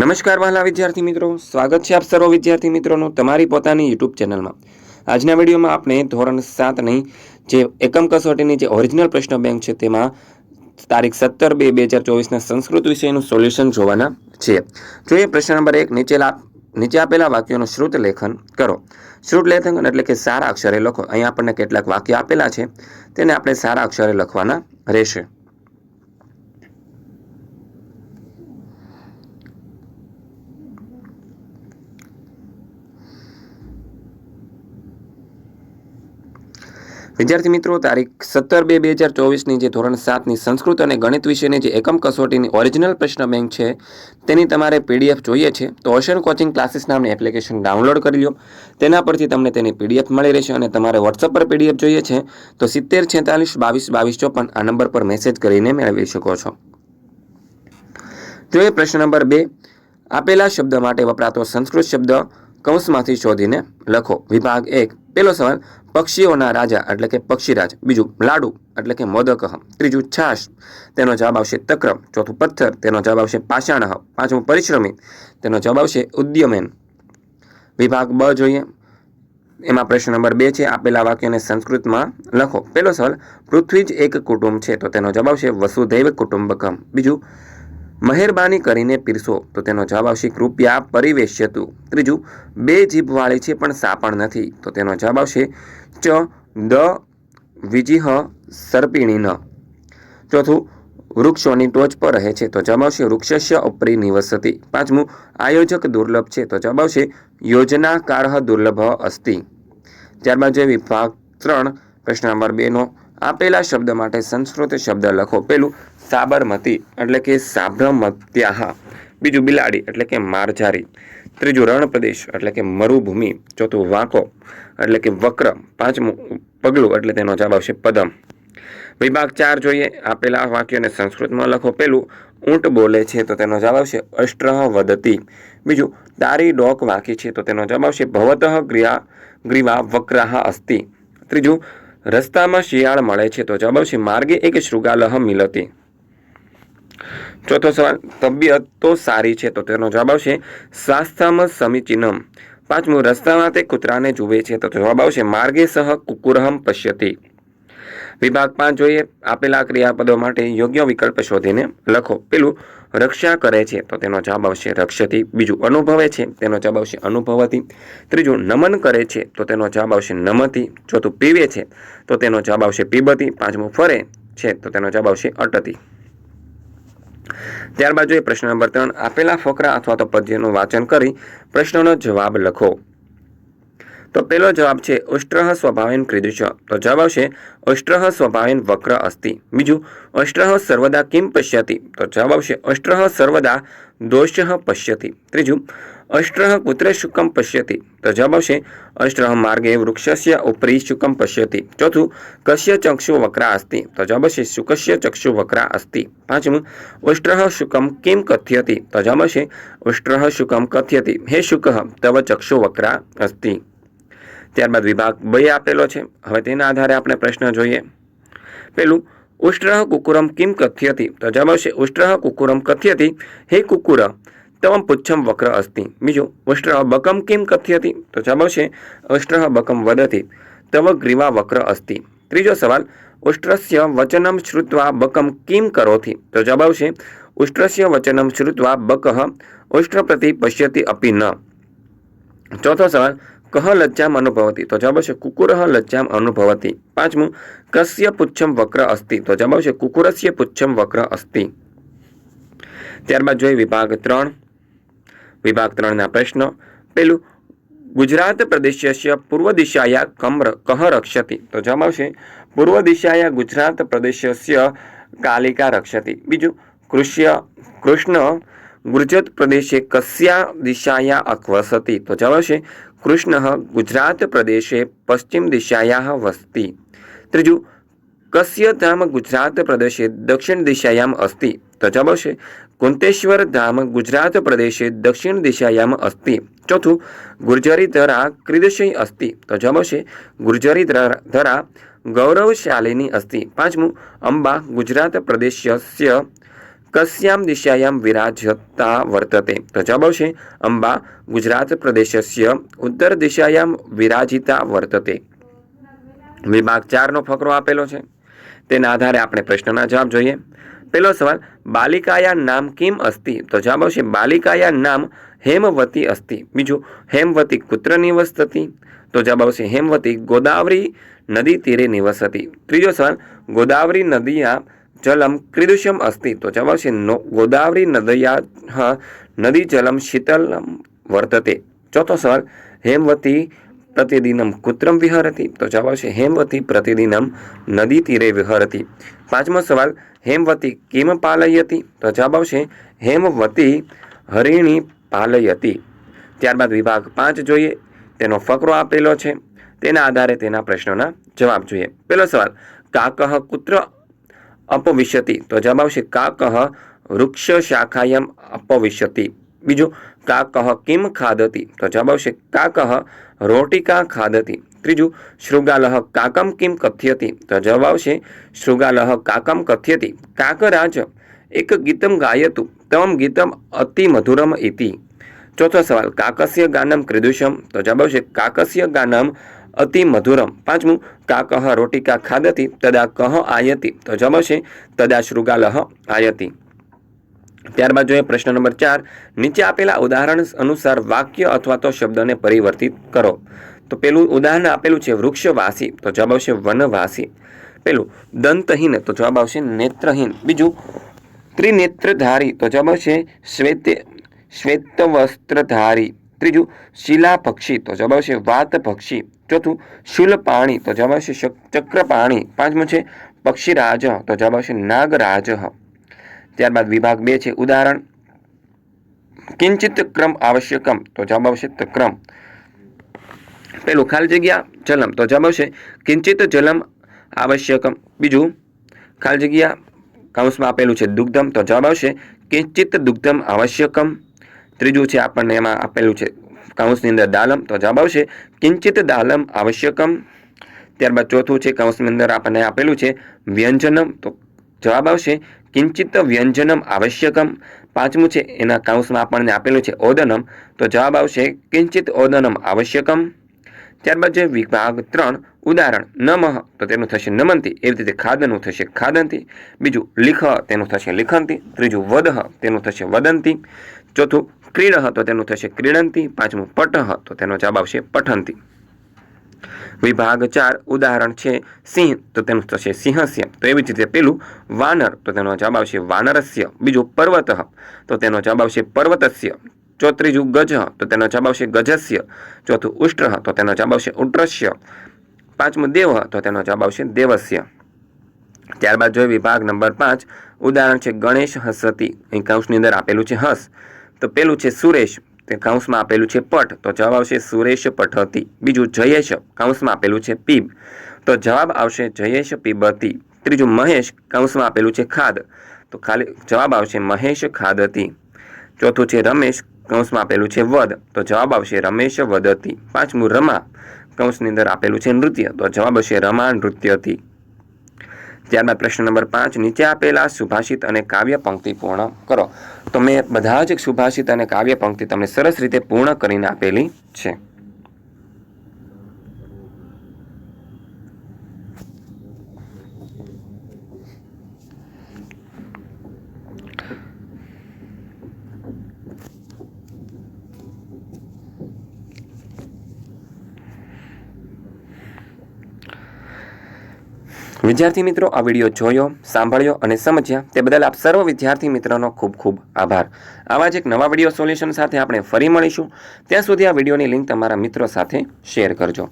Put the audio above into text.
નમસ્કાર વહાલા વિદ્યાર્થી મિત્રો. સ્વાગત છે આપ સર્વ વિદ્યાર્થી મિત્રોનું તમારી પોતાની યુટ્યુબ ચેનલમાં. આજના વિડીયોમાં આપણે ધોરણ સાતની જે એકમ કસોટીની જે ઓરિજિનલ પ્રશ્ન બેંક છે તેમાં તારીખ સત્તર બે બે હજાર ચોવીસના સંસ્કૃત વિષયનું સોલ્યુશન જોવાના છે જોઈએ પ્રશ્ન નંબર એક, નીચે નીચે આપેલા વાક્યોનું શ્રુત લેખન કરો. શ્રુત લેખન એટલે કે સારા અક્ષરે લખો. અહીંયા આપણને કેટલાક વાક્ય આપેલા છે. તેને આપણે સારા અક્ષરે લખવાના રહેશે. વિદ્યાર્થી મિત્રો, તારીખ સત્તર બે બે હજાર ચોવીસની જે ધોરણ સાતની સંસ્કૃત અને ગણિત વિષયની જે એકમ કસોટીની ઓરિજિનલ પ્રશ્ન બેંક છે, તેની તમારે પીડીએફ જોઈએ છે. તો ઓશન કોચિંગ ક્લાસીસ નામની એપ્લિકેશન ડાઉનલોડ કરી લો. તેના પરથી તમને તેની પીડીએફ મળી રહેશે અને તમારે વોટ્સઅપ પર પીડીએફ જોઈએ છે. તો સિત્તેર છેતાલીસ બાવીસ બાવીસ ચોપન આ નંબર પર મેસેજ કરીને મેળવી શકો છો. જોઈએ પ્રશ્ન નંબર બે. આપેલા શબ્દ માટે વપરાતો સંસ્કૃત શબ્દ કૌંસમાંથી શોધીને લખો. વિભાગ એક. પેલો સવાલ પક્ષીઓના રાજા એટલે કે પક્ષીરાજ. બીજું લાડુ એટલે કે મોદક ત્રીજું છાશ, તેનો જવાબ આવશે તક્ર ચોથું પથ્થર, તેનો જવાબ આવશે પાષાણ પાંચમું પરિશ્રમી, તેનો જવાબ આવશે ઉદ્યમેન. વિભાગ બ જોઈએ. એમાં પ્રશ્ન નંબર બે છે, આપેલા વાક્યને સંસ્કૃતમાં લખો. પેલો સવાલ, પૃથ્વી જ એક કુટુંબ છે, તો તેનો જવાબ આવશે વસુધૈવ કુટુંબકમ. બીજું, મહેરબાની કરીને પીરસો, તો તેનો જવાબ આવશે કૃપયા પરિવેશ્યતું. ત્રીજું, બે જીભવાળી છે, પણ સાપણ નથી, તો તેનો જવાબ આવશે ચ, દ, વિજીહ સર્પિણી ન ચોથું, વૃક્ષોની ટોચ પર રહે છે, તો જવાબ આવશે વૃક્ષસ્ય ઉપરી નિવસતી પાંચમું, આયોજક દુર્લભ છે, તો જવાબ આવશે યોજનાકાર દુર્લભ અસ્તિ. ત્યારબાદ જે વિભાગ ત્રણ, પ્રશ્ન નંબર બેનો આપેલા શબ્દ માટે સંસ્કૃત શબ્દ લખો. પેલું સાબરમતી, એટલે કે સાબરમત્યાહ બીજું, બિલાડી, એટલે કે મારજારી. ત્રીજું રણ પ્રદેશ એટલે કે મરુભૂમિ, ચોથું વાંકો, એટલે કે વક્ર, પાંચમું પગલું, એટલે તેનો જવાબ આવશે પદમ. વિભાગ ચાર જોઈએ, આપેલા વાક્યોને સંસ્કૃતમાં લખો. પેલું, ઊંટ બોલે છે તો તેનો જવાબ આવશે અષ્ટ્રહ વદતી બીજું તારી ડોક વાંકી છે તો તેનો જવાબ આવશે ભવતઃ ગ્રિયા, ગ્રીવા વક્રાહ અસ્તિ. ત્રીજું, રસ્તામાં શિયાળ મળે છે તો જવાબ આવશે માર્ગે એક શૃગાલહ મિલતી. ચોથો સવાલ, તબિયત તો સારી છે તો તેનો જવાબ આવશે, સ્વાસ્થ્યમ સમીચીનમ. પાંચમું, રસ્તામાં તે કૂતરાને જુએ છે તો જવાબ આવશે, માર્ગે સહ કુકુરહમ પશ્યતી. વિભાગ પાંચ જોઈએ, આપેલા ક્રિયાપદો માટે યોગ્ય વિકલ્પ શોધીને લખો. પેલું, રક્ષા કરે છે તો તેનો જવાબ આવશે, રક્ષતી. બીજું, અનુભવે છે, તેનો જવાબ આવશે, અનુભવતી. ત્રીજું, નમન કરે છે તો તેનો જવાબ આવશે, નમતી. ચોથું, પીવે છે તો તેનો જવાબ આવશે, પીબતી. પાંચમું, ફરે છે તો તેનો જવાબ આવશે, અટતી. ત્યારબાદ જોઈએ પ્રશ્ન નંબર ત્રણ, આપેલા ફકરા અથવા તો પદ્યનું વાંચન કરી પ્રશ્નનો જવાબ લખો. તો પેલો જવાબ છે ઉષ્ટ્રહ સ્વભાવેન ક્રિદુષ તો જવાબ આવશે ઉષ્ટ્રહ સ્વભાવેન વક્ર અસ્તિ. બીજું, અષ્ટ્રહ સર્વદા કિમ પશ્યતિ? તો જવાબ આવશે, અષ્ટ્રહ સર્વદા દોષ પશ્યતિ. ત્રીજું અષ્ટ્રહ કુત્ર શુકમ પશ્યતિ. તો જવાબ આવશે અષ્ટ્રહ માર્ગે વૃક્ષસ્ય ઉપરી શુકમ પશ્યતિ. ચોથું, કશ્ય ચક્ષુ વક્રા અસ્તિ. તો જવાબ આવશે શુકસ્ય ચક્ષુ વક્રા અસ્તિ. પાંચમું ઉષ્ટ્રહ શુકમ કેમ કથ્યતિ. તો જવાબ આવશે ઉષ્ટ્રહ શુકમ કથ્યતિ. હે શુક, તવ ચક્ષુ વક્રા અસ્તિ. ત્યારબાદ વિભાગ બે આપેલો છે. હવે તેના આધારે આપણે પ્રશ્ન જોઈએ. પેલું ઉષ્ટ્રહ કુકુરમ કિમ કથ્યતિ. તો જવાબ આવશે ઉષ્ટ્રહ કુકુરમ કથ્યતિ. હે કુકુર તવમ પુચ્છમ વક્ર અસ્તિ બીજું ઉષ્ટ્રહ બકમ કેમ કથ્યતિ તો જવાબ આવશે ઉષ્ટ્રહ બકમ વદતિ તવ ગ્રીવા વક્ર અસ્તિ ત્રીજો સવાલ ઉષ્ટ્રસ્ય વચનમ શ્રુત્વા બકમ કિમ કરોથી તો જવાબ આવશે ઉષ્ટ્રસ્ય વચનમ શ્રુત્વા બકઃ ઉષ્ટ્ર પ્રતિ પશ્યતિ અપી ન ચોથો સવાલ કહ લજ્જામ અનુભવતી તો જવાબ આવશે કુકુરહ લજ્જામ અનુભવતી પાંચમું કસ્ય પુચ્છમ વક્ર અસ્તિ તો જવાબ આવશે કુકુરસ્ય પુચ્છમ વક્ર અસ્તિ ત્યારબાદ જોઈએ વિભાગ ત્રણ વિભાગ ત્રણના પ્રશ્નો. પેલું, ગુજરાત પ્રદેશસ્ય પૂર્વ દિશાયા કમ ર- કહ રક્ષતિ. તો જવાબ આવશે, પૂર્વ દિશાયા ગુજરાત પ્રદેશસ્ય કાલિકા રક્ષતિ. બીજું, કૃષ્ય, કૃષ્ણ ગુજરાત પ્રદેશે કસ્યા દિશાયા અકવસતી. તો જવાબ આવશે, કૃષ્ણ ગુજરાત પ્રદેશે પશ્ચિમ દિશાયા વસતી. ત્રીજું કસ્ય ધામ ગુજરાત પ્રદેશે દક્ષિણ દિશાયામ અસ્તિ તો છે કુંતેશ્વર ધામ ગુજરાત પ્રદેશે દક્ષિણ દિશાયામ અસ્તિ ચોથું ગુર્જરી ધરા ક્રિદશય અસ્તિ તો જવાબ આવશે ગુર્જરી ધરા ગૌરવશાલિની અસ્તિ પાંચમું અંબા ગુજરાત પ્રદેશસ્ય કસ્યામ દિશાયામ વિરાજતા વર્તતે તો જવાબ આવશે અંબા ગુજરાત પ્રદેશસ્ય ઉત્તર દિશાયામ વિરાજિતા વર્તતે વિભાગ ચારનો ફકરો આપેલો છે. તેના આધારે આપણે પ્રશ્નના જવાબ જોઈએ. પહેલો સવાલ, બાલિકાયા નામ કેમ અસ્તિ? તો જવાબ આવશે, બાલિકાયા નામ હેમવતી અસ્તિ. બીજું, હેમવતી કુત્ર નિવસતી તો જવાબ આવશે, હેમવતી ગોદાવરી નદી તીરે નિવસતી ત્રીજો સવાલ, ગોદાવરી નદીયા જલમ ક્રીદુષમ અસ્તિ? તો જવાબ આવશે ગોદાવરી નદયા નદી જલમ શીતલમ વર્તતે. ચોથો સવાલ, હેમવતી પ્રતિદિનમ કુત્રમ વિહરતી. તો જવાબ આવશે, હેમવતી પ્રતિદિનમ નદી તીરે વિહરતી. પાંચમો સવાલ, હેમવતી કિમ પાલયતી? તો જવાબ આવશે, હેમવતી હરિણી પાલયતી. ત્યારબાદ વિભાગ પાંચ જોઈએ, તેનો ફકરો આપેલો છે. તેના આધારે તેના પ્રશ્નોના જવાબ જોઈએ. પહેલો સવાલ, કાકહ કુત્ર અપવિશ્યતિ તો જવાબ આવશે, કાકહ વૃક્ષ શાખાયમ અપવિશ્યતિ બીજું, કાકહ કિમ ખાદતી તો જવાબ આવશે, કાકહ રોટિકા ખાદતી ત્રીજું, શૃગાલહ કાકમ કિમ કથ્યતી? તો જવાબ આવશે, શૃગાલહ કાકમ કથ્યતી. કાકરાજ એક ગીતમ ગાયતું, તમ ગીતમ અતિ મધુરમ ઇતિ. ચોથો સવાલ, કાકસ્ય ગાનમ ક્રિદુષમ? તો જવાબ આવશે, કાકસ્ય ગાનમ અતિ મધુરમ. પાંચમું, કાકહ રોટિકા ખાદતી તદા કહ આયતી? તો જવાબ આવશે, તદા શૃગાલહ આયતી. ત્યારબાદ જોઈએ પ્રશ્ન નંબર ચાર. નીચે આપેલા ઉદાહરણ અનુસાર વાક્ય અથવા તો શબ્દને પરિવર્તિત કરો. તો પેલું ઉદાહરણ આપેલું છે વૃક્ષવાસી, તો જવાબ આવશે વનવાસી. પેલું દંતહીન, તો જવાબ આવશે નેત્રહીન. બીજું ત્રિનેત્રધારી, તો જવાબ આવશે શ્વેત શ્વેત વસ્ત્રધારી ત્રીજું શિલા પક્ષી તો જવાબ આવશે વાત પક્ષી ચોથું શુલપાણી, તો જવાબ આવશે ચક્રપાણી. ચક્ર પાણી પાંચમું છે પક્ષીરાજ, તો જવાબ આવશે નાગરાજ. ત્યારબાદ વિભાગ બે છે. ઉદાહરણ, કિંચિત ક્રમ આવશ્યકમ. તો જવાબ આવશે ક્રમ પેલું ખાલી જગ્યા, જલમ. તો જવાબ આવશે કિંચિત જલમ આવશ્યકમ. બીજું, ખાલી જગ્યા, કૌંસમાં આપેલું છે દુગ્ધમ. તો જવાબ આવશે કિંચિત દુગ્ધમ આવશ્યકમ. ત્રીજું છે આપણને એમાં આપેલું છે કૌંસની અંદર દાલમ. તો જવાબ આવશે કિંચિત દાલમ આવશ્યકમ. ત્યારબાદ ચોથું છે કૌંસની અંદર આપણને આપેલું છે વ્યંજનમ. તો જવાબ આવશે કિંચિત વ્યંજનમ આવશ્યકમ. પાંચમું છે, એના કાઉન્સમાં આપણને આપેલું છે ઓદનમ. તો જવાબ આવશે, કિંચિત ઓદનમ આવશ્યકમ. ત્યારબાદ જે વિભાગ ત્રણ, ઉદાહરણ, નમઃ. તો તેનું થશે નમંતી. એવી રીતે ખાદનું થશે ખાદંતી. બીજું, લિખ, તેનું થશે લિખંતી. ત્રીજું વદહ તેનું થશે વદંતી. ચોથું, ક્રીડહ, તો તેનું થશે ક્રીડંતી. પાંચમું, પટહ, તો તેનો જવાબ આવશે પઠંતી. વિભાગ ચાર, ઉદાહરણ છે સિંહ, તો તેનું થશે સિંહસ્ય. તો એવી જ રીતે પેલું વાનર, તો તેનો જવાબ આવશે વાનરસ્ય. બીજું પર્વત, તો તેનો જવાબ આવશે પર્વતસ્ય. ચોત્રીજું ગજ, તો તેનો જવાબ આવશે ગજસ્ય. ચોથું ઉષ્ટ્ર, તો તેનો જવાબ આવશે ઉટ્રસ્ય. પાંચમું દેવ, તો તેનો જવાબ આવશે દેવસ્ય. ત્યારબાદ જોઈએ વિભાગ નંબર પાંચ, ઉદાહરણ છે ગણેશ હસતી. અહીં કૌશની અંદર આપેલું છે હસ. તો પેલું છે સુરેશ. તે કૌંસમાં આપેલું છે પટ તો જવાબ આવશે સુરેશ પઠતી. બીજું જયેશ કૌંસમાં આપેલું છે પીબ. તો જવાબ આવશે જયેશ પીબતી. ત્રીજું મહેશ કૌંસમાં આપેલું છે ખાદ. તો ખાલી જવાબ આવશે મહેશ ખાદતી. ચોથું છે રમેશ કૌંસમાં આપેલું છે વદ. તો જવાબ આવશે રમેશ વદતી. પાંચમું રમા કૌંસની અંદર આપેલું છે નૃત્ય. તો જવાબ આવશે રમા નૃત્યથી. ત્યારબાદ પ્રશ્ન નંબર પાંચ, નીચે આપેલા સુભાષિત અને કાવ્ય પંક્તિ પૂર્ણ કરો. તો મેં બધા જ સુભાષિત અને કાવ્ય પંક્તિ તમને સરસ રીતે પૂર્ણ કરીને આપેલી છે. વિદ્યાર્થી મિત્રો, આ વીડિયો જોયો, સાંભળ્યો અને સમજ્યા તે બદલ આપ સર્વ વિદ્યાર્થી મિત્રોનો ખૂબ ખૂબ આભાર. આવા જ એક નવા વીડિયો સોલ્યુશન સાથે આપણે ફરી મળીશું. ત્યાં સુધી આ વિડીયોની લિંક તમારા મિત્રો સાથે શેર કરજો.